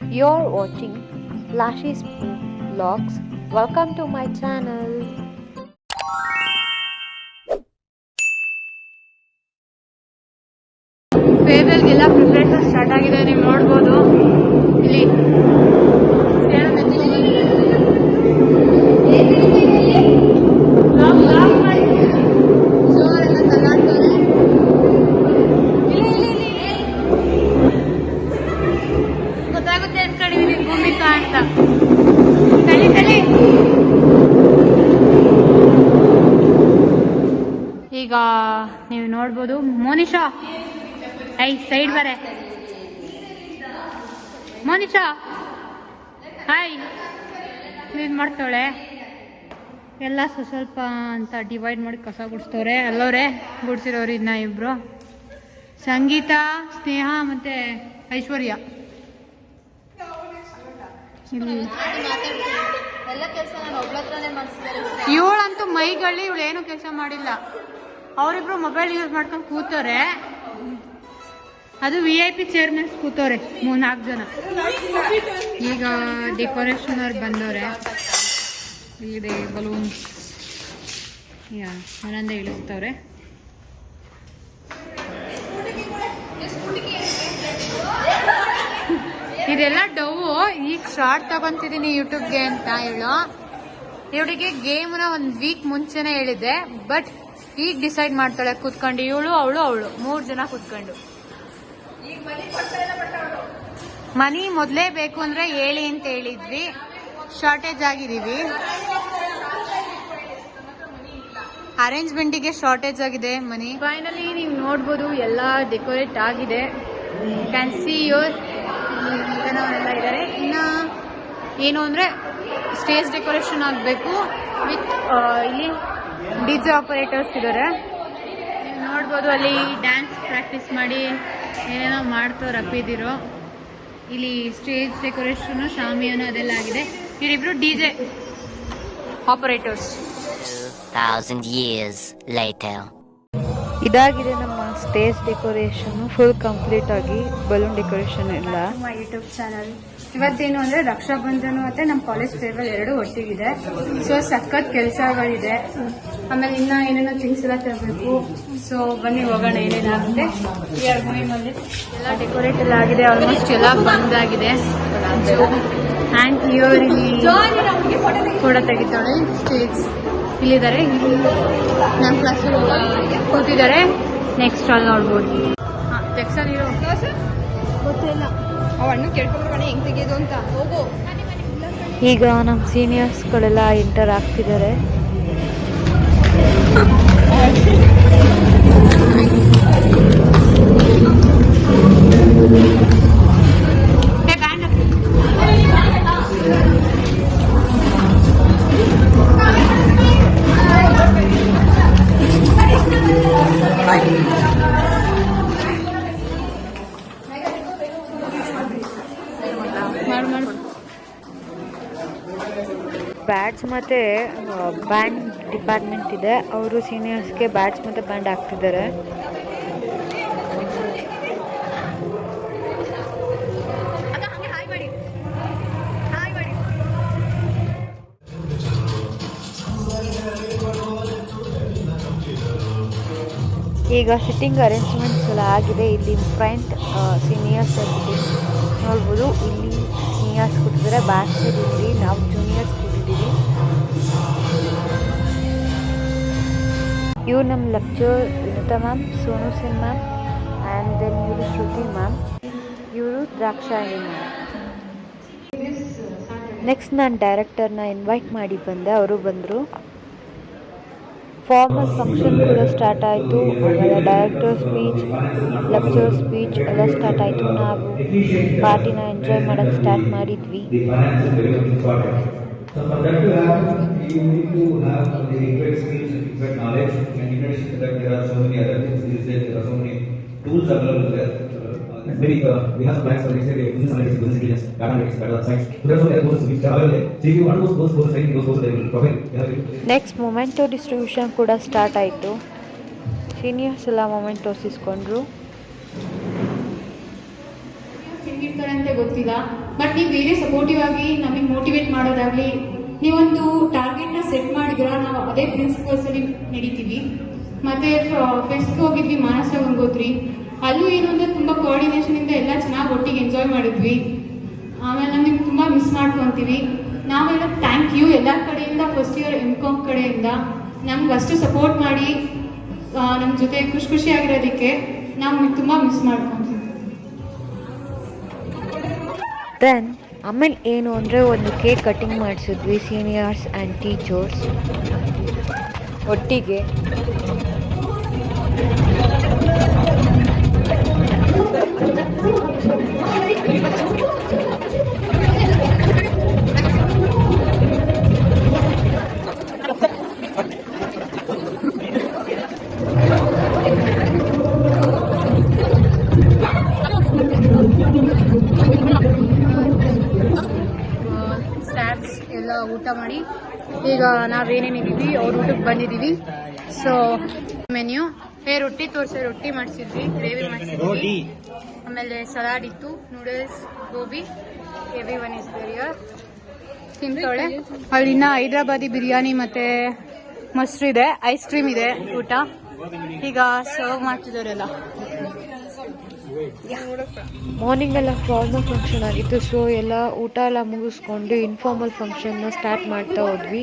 You're watching Flashy Vlogs. Welcome to my channel. ಫೇರ್ವೆಲ್ಗೆಲ್ಲ preparation start ಆಗಿದೆ ನೀವು ನೋಡ್ಬೋದು ಇಲ್ಲಿ ಸೇರು ನೆಚ್ಚಿಕೊಂಡಿದೆ. ಲಾಗ್- ಲಾಗ್ ಮಾಡಿ. ಜೋರೆಲ್ಲ ತಳ್ಳಾಡ್ತವ್ರೆ. ಇಲ್ಲಿ, ಇಲ್ಲಿ, ಇಲ್ಲಿ, ಇಲ್ಲಿ. ಗೊತ್ತಾಗುತ್ತೆ ಅನ್ಕೊಂಡಿದೀನಿ ಭೂಮಿಕಾ ಅಂತ ತಳಿ ತಳಿ ಈಗ ನೀವು ನೋಡ್ಬೋದು. ಮೋನಿಶಾ. ಐ ಸೈಡ್ ಬರೆ. ಮೋನಿಶಾ. ಹಾಯ್ ಕ್ಲೀನ್ ಮಾಡ್ತಾಳೆ ಎಲ್ಲ ಸ್ವಸ್ವಲ್ಪ ಅಂತ ಡಿವೈಡ್ ಮಾಡಿ ಕಸ ಗುಡಿಸ್ತವ್ರೆ ಅಲ್ಲವ್ರೆ ಗುಡಿಸಿರೋರು ಇನ್ನ ಇಬ್ರು. ಸಂಗೀತ ಸ್ನೇಹ ಮತ್ತೆ ಐಶ್ವರ್ಯ. ಇವಳಂತೂ ಮೈಗಳ್ಳಿ ಇವಳು ಏನು ಕೆಲಸ ಮಾಡಿಲ್ಲ. ಅವರಿಬ್ರು ಮೊಬೈಲ್ ಯೂಸ್ ಮಾಡ್ಕೊಂಡು ಕೂತವ್ರೆ. ಅದು ವಿ ಐ ಪಿ ಚೇರ್ಮನ್ಸ್ ಕೂತವ್ರೆ ಮೂರ್ನಾಲ್ಕು ಜನ. ಈಗ ಡೆಕೋರೇಷನ್ ಅವ್ರು ಬಂದವ್ರೆ. ಇದೆ ಬಲೂನ್ಸ್ ಯಾ ಇಳಿಸ್ತವ್ರೆ. ಇದೆಲ್ಲ ಡವ್ ಈಗ ಶಾರ್ಟ್ ತಗೊಂತಿದ್ದೀನಿ ಯೂಟ್ಯೂಬ್ಗೆ ಅಂತ ಹೇಳು. ಇವಳಿಗೆ ಗೇಮ್ನ ಒಂದು ವೀಕ್ ಮುಂಚೆನೆ ಹೇಳಿದ್ದೆ ಬಟ್ ಈಗ ಡಿಸೈಡ್ ಮಾಡ್ತಾಳೆ, ಕುತ್ಕೊಂಡು ಇವಳು, ಅವಳು ಅವಳು, ಮೂರು ಜನ ಕುತ್ಕೊಂಡು. ಮನಿ ಮೊದಲೇ ಬೇಕು ಅಂದ್ರೆ ಹೇಳಿ ಅಂತ ಹೇಳಿದ್ವಿ. ಶಾರ್ಟೇಜ್ ಆಗಿದೀವಿ ಅರೇಂಜ್ಮೆಂಟಿಗೆ ಶಾರ್ಟೇಜ್ ಆಗಿದೆ ಮನಿ. ಫೈನಲಿ ನೀವು ನೋಡ್ಬೋದು ಎಲ್ಲ ಡೆಕೋರೇಟ್ ಆಗಿದೆ. ಕ್ಯಾನ್ ಸಿ ಯೋರ್ ಎಲ್ಲ ಇದ್ದಾರೆ ಇನ್ನ ಏನು ಅಂದ್ರೆ ಸ್ಟೇಜ್ ಡೆಕೋರೇಷನ್ ಆಗಬೇಕು ವಿತ್ ಇಲ್ಲಿ ಡಿ ಜೆ ಆಪರೇಟರ್ಸ್ ಇದ್ದಾರೆ ನೀವು ನೋಡ್ಬೋದು ಅಲ್ಲಿ ಡ್ಯಾನ್ಸ್ ಪ್ರಾಕ್ಟೀಸ್ ಮಾಡಿ ಏನೇನೋ ಮಾಡ್ತೋ ಅಪ್ಪಿದಿರೋ ಇಲ್ಲಿ ಸ್ಟೇಜ್ ಡೆಕೋರೇಷನ್ ಶಾಮಿಯಾನ ಅದೆಲ್ಲ ಆಗಿದೆ. ಇವರಿಬ್ರು D J operators 2,000 years later. ಇದಾಗಿದೆ ನಮ್ಮ ಸ್ಟೇಜ್ ಡೆಕೋರೇಷನ್ ಫುಲ್ ಕಂಪ್ಲೀಟ್ ಆಗಿ ಬಲೂನ್ ಡೆಕೋರೇಷನ್ ಎಲ್ಲ. ನಮ್ಮ ಯೂಟ್ಯೂಬ್ ಚಾನಲ್ ಇವತ್ತೇನು ಅಂದ್ರೆ ರಕ್ಷಾಬಂಧನ ಮತ್ತೆ ನಮ್ಮ ಕಾಲೇಜ್ ಫೇರ್ವೆಲ್ ಎರಡು ಒಟ್ಟಿಗಿದೆ. ಸೊ ಸಖತ್ ಕೆಲಸಗಳಿದೆ. ಆಮೇಲೆ ಇನ್ನ ಏನೇನೋ ಥಿಂಗ್ಸ್ ಎಲ್ಲ ತರಬೇಕು. ಸೊ ಬನ್ನಿ, ಹೋಗೋಣ ಏನೇನಾಗುತ್ತೆ ಈ ಎಲ್ಲ ಡೆಕೋರೇಟ್ ಎಲ್ಲ ಆಗಿದೆ. ಆಲ್ಮೋಸ್ಟ್ ಎಲ್ಲ ಬಂದಾಗಿದೆ ಆ್ಯಂಡ್ ಇಲ್ಲಿ ಫೋಟೋ ತೆಗಿತಾಳೆ. ಸ್ಟೇಜ್ ಇಲ್ಲಿದ್ದಾರೆ. ನಮ್ ನಮ್ಮ ಕ್ಲಾಸಲ್ಲಿ ಕೂತಿದ್ದಾರೆ. ನೆಕ್ಸ್ಟ್ ಅಲ್ಲಿ ನೋಡ್ಬೋದು. ಹಾಂ ಟೆಕ್ಸಲ್ ಇರೋ ಗೊತ್ತಿಲ್ಲ. ಅವಣ್ಣ ಕೇಳ್ಕೊಂಡ್ರೆ ಹೆಂಗೆ ತೆಗೆಯೋದು ಅಂತ. ಹೋಗು. ಈಗ ನಮ್ಮ ಸೀನಿಯರ್ಸ್ಗಳೆಲ್ಲ ಎಂಟರ್ ಆಗ್ತಿದ್ದಾರೆ. ಬ್ಯಾಟ್ಸ್ ಮತ್ತೆ ಬ್ಯಾಂಡ್ ಡಿಪಾರ್ಟ್ಮೆಂಟ್ ಇದೆ. ಅವರು ಸೀನಿಯರ್ಸ್ಗೆ ಬ್ಯಾಟ್ಸ್ ಮತ್ತೆ ಬ್ಯಾಂಡ್ ಹಾಕ್ತಿದ್ದಾರೆ. ಈಗ ಸಿಟ್ಟಿಂಗ್ ಅರೇಂಜ್ಮೆಂಟ್ಸ್ ಎಲ್ಲ ಆಗಿದೆ. ಇಲ್ಲಿ ಫ್ರಂಟ್ ಸೀನಿಯರ್ಸ್ ಸಿಟ್ಟಿಂಗ್ ನೋಡ್ಬೋದು. ಇಲ್ಲಿ ಸೀನಿಯರ್ಸ್ ಕೂತಿದ್ದಾರೆ. ಬ್ಯಾಕ್ ಸೈಡ್ ಇದ್ರಿ ನಾವು ಜೂನಿಯರ್ಸ್ ಕೂತಿದ್ದೀವಿ. ಇವ್ರು ನಮ್ಮ ಲೆಕ್ಚರ್ ವಿನುತಾ ಮ್ಯಾಮ್ ಸೋನು ಸಿನ್ ಮ್ಯಾಮ್ ಆ್ಯಂಡ್ ದೆನ್ ಇವರು ಶ್ರುತಿ ಮ್ಯಾಮ್ ಇವರು ದ್ರಾಕ್ಷಾಯಣಿ ಮ್ಯಾಮ್ ನೆಕ್ಸ್ಟ್ ನಾನು ಡೈರೆಕ್ಟರ್ನ ಇನ್ವೈಟ್ ಮಾಡಿ ಬಂದೆ. ಅವರು ಬಂದರು. ಫಾರ್ಮಲ್ ಫಂಕ್ಷನ್ ಕೂಡ ಸ್ಟಾರ್ಟ್ ಆಯಿತು. ಆಮೇಲೆ ಡೈರೆಕ್ಟರ್ ಸ್ಪೀಚ್ ಲೆಕ್ಚರ್ ಸ್ಪೀಚ್ ಎಲ್ಲ ಸ್ಟಾರ್ಟ್ ಆಯಿತು. ನಾವು ಪಾರ್ಟಿನ ಎಂಜಾಯ್ ಮಾಡೋಕ್ಕೆ ಸ್ಟಾರ್ಟ್ ಮಾಡಿದ್ವಿ. The finance is next memento distribution ಕೂಡ ಸ್ಟಾರ್ಟ್ ಆಯಿತು. ಸೀನಿಯರ್ಸ್ ಎಲ್ಲ ಮೊಮೆಂಟೋಸ್ ಇಸ್ಕೊಂಡ್ರು ಅಂತ ಗೊತ್ತಿಲ್ಲ. ಬಟ್ ನೀವು ಬೇರೆ ಸಪೋರ್ಟಿವ್ ಆಗಿ ನಮಗೆ ಮೋಟಿವೇಟ್ ಮಾಡೋದಾಗ್ಲಿ ನೀವೊಂದು ಟಾರ್ಗೆಟ್ ಸೆಟ್ ಮಾಡಿದ್ರೆ ನಾವು ಅದೇ ಪ್ರಿನ್ಸಿಪಲ್ಸ್ ನಡೀತೀವಿ. ಮತ್ತೆ ಫೆಸ್ಟ್ ಹೋಗಿದ್ವಿ ಮಾನಸ ಹೋಗೋದ್ರಿ ಅಲ್ಲೂ ಏನು ಅಂದ್ರೆ ತುಂಬಾ ಕೋಆರ್ಡಿನೇಷನ್ ಇಂದ ಎಲ್ಲ ಚೆನ್ನಾಗಿ ಒಟ್ಟಿಗೆ ಎಂಜಾಯ್ ಮಾಡಿದ್ವಿ. ಆಮೇಲೆ ನಮಗೆ ತುಂಬಾ ಮಿಸ್ ಮಾಡ್ಕೊಂತೀವಿ. ನಾವೆಲ್ಲ ಥ್ಯಾಂಕ್ ಯು ಎಲ್ಲ ಕಡೆಯಿಂದ ಫಸ್ಟ್ ಇಯರ್ ಎಂ ಕಾಮ್ ಕಡೆಯಿಂದ. ನಮ್ಗೆ ಅಷ್ಟು ಸಪೋರ್ಟ್ ಮಾಡಿ ನಮ್ಮ ಜೊತೆ ಖುಷಿ ಖುಷಿಯಾಗಿರೋದಕ್ಕೆ ನಾವು ತುಂಬಾ ಮಿಸ್ ಮಾಡ್ಕೊಂತೀವಿ. ದೆನ್, ಆಮೇಲೆ ಏನು ಅಂದರೆ ಒಂದು ಕೇಕ್ ಕಟಿಂಗ್ ಮಾಡಿಸಿದ್ವಿ ಸೀನಿಯರ್ಸ್ ಆ್ಯಂಡ್ ಟೀಚರ್ಸ್ ಒಟ್ಟಿಗೆ. ನಾವೇನೇನಿದ್ದೀವಿ ಅವ್ರ ಊಟಕ್ಕೆ ಬಂದಿದ್ದೀವಿ. ಸೊ ಮೆನ್ಯೂ ಹೇ ರೊಟ್ಟಿ ತೋರಿಸಿ ರೊಟ್ಟಿ ಮಾಡಿಸಿದ್ವಿ ಗ್ರೇವಿ ಮಾಡಿಸಿದ್ವಿ. ಆಮೇಲೆ ಸಲಾಡ್ ಇತ್ತು noodles gobi every one is Verrier ತಿಂತಾಳೆ? ಅಲ್ಲಿನ ಹೈದ್ರಾಬಾದಿ ಬಿರಿಯಾನಿ ಮತ್ತೆ ಮೊಸರು ಇದೆ ಐಸ್ ಕ್ರೀಮ್ ಇದೆ ಊಟ. ಈಗ ಸರ್ವ್ ಮಾಡ್ತಿದ್ದಾರೆಲ್ಲ ಮಾರ್ನಿಂಗ್ ಎಲ್ಲ ಫಾರ್ಮಲ್ ಫಂಕ್ಷನ್ ಆಗಿತ್ತು ಸೊ ಎಲ್ಲ ಊಟ ಎಲ್ಲ ಮುಗಿಸ್ಕೊಂಡು ಇನ್ಫಾರ್ಮಲ್ ಫಂಕ್ಷನ್ನ ಸ್ಟಾರ್ಟ್ ಮಾಡ್ತಾ ಹೋದ್ವಿ.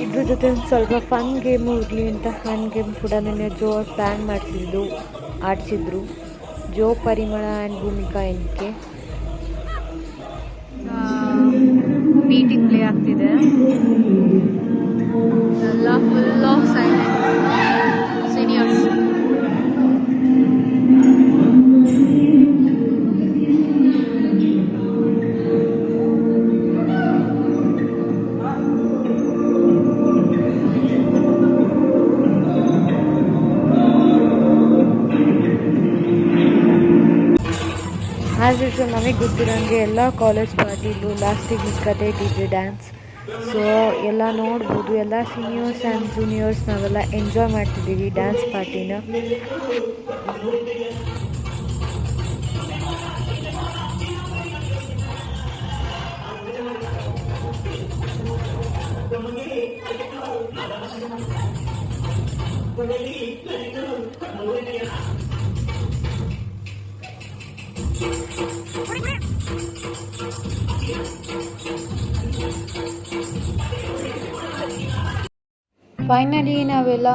ಇದ್ರ ಜೊತೆ ಒಂದು ಸ್ವಲ್ಪ ಫನ್ ಗೇಮು ಇರಲಿ ಅಂತ ಫನ್ ಗೇಮ್ ಕೂಡ ನನ್ನ ಜೋ ಪ್ಲ್ಯಾನ್ ಮಾಡಿಸಿದ್ದು ಆಡಿಸಿದ್ರು. ಜೋ ಪರಿಮಳ ಆ್ಯಂಡ್ ಭೂಮಿಕಾ ಎನ್ಕೆ ಮೀಟಿಂಗ್ ಪ್ಲೇ ಆಗ್ತಿದೆ. ಆ್ಯಸ್ ಯೂಶ್ವಲ್ ನಮಗೆ ಗೊತ್ತಿರೋಂಗೆ ಎಲ್ಲ ಕಾಲೇಜ್ ಪಾರ್ಟಿಲು ಲಾಸ್ಟಿಗೆ ನಿಕ್ಕದೆ ಡಿ ಜೆ ಡ್ಯಾನ್ಸ್ ಸೊ ಎಲ್ಲ ನೋಡ್ಬೋದು, ಎಲ್ಲ ಸೀನಿಯರ್ಸ್ ಆ್ಯಂಡ್ ಜೂನಿಯರ್ಸ್ ನಾವೆಲ್ಲ ಎಂಜಾಯ್ ಮಾಡ್ತಿದ್ದೀವಿ ಡ್ಯಾನ್ಸ್ ಪಾರ್ಟಿನ ಫೈನಲಿ ನಾವೆಲ್ಲ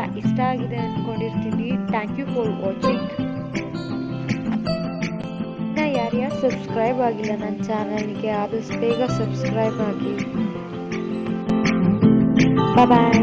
ನಿಮಗೆಲ್ಲ ಇಷ್ಟ ಆಗಿದೆ ಅಂದ್ಕೊಂಡಿರ್ತೀನಿ ಥ್ಯಾಂಕ್ ಯು ಫಾರ್ ವಾಚಿಂಗ್ ಇನ್ನು ಯಾರ್ಯಾರು ಸಬ್ಸ್ಕ್ರೈಬ್ ಆಗಿಲ್ಲ ನನ್ನ ಚಾನಲ್ಗೆ ಆದಷ್ಟು ಬೇಗ ಸಬ್ಸ್ಕ್ರೈಬ್ ಆಗಿ. ಬಾಯ್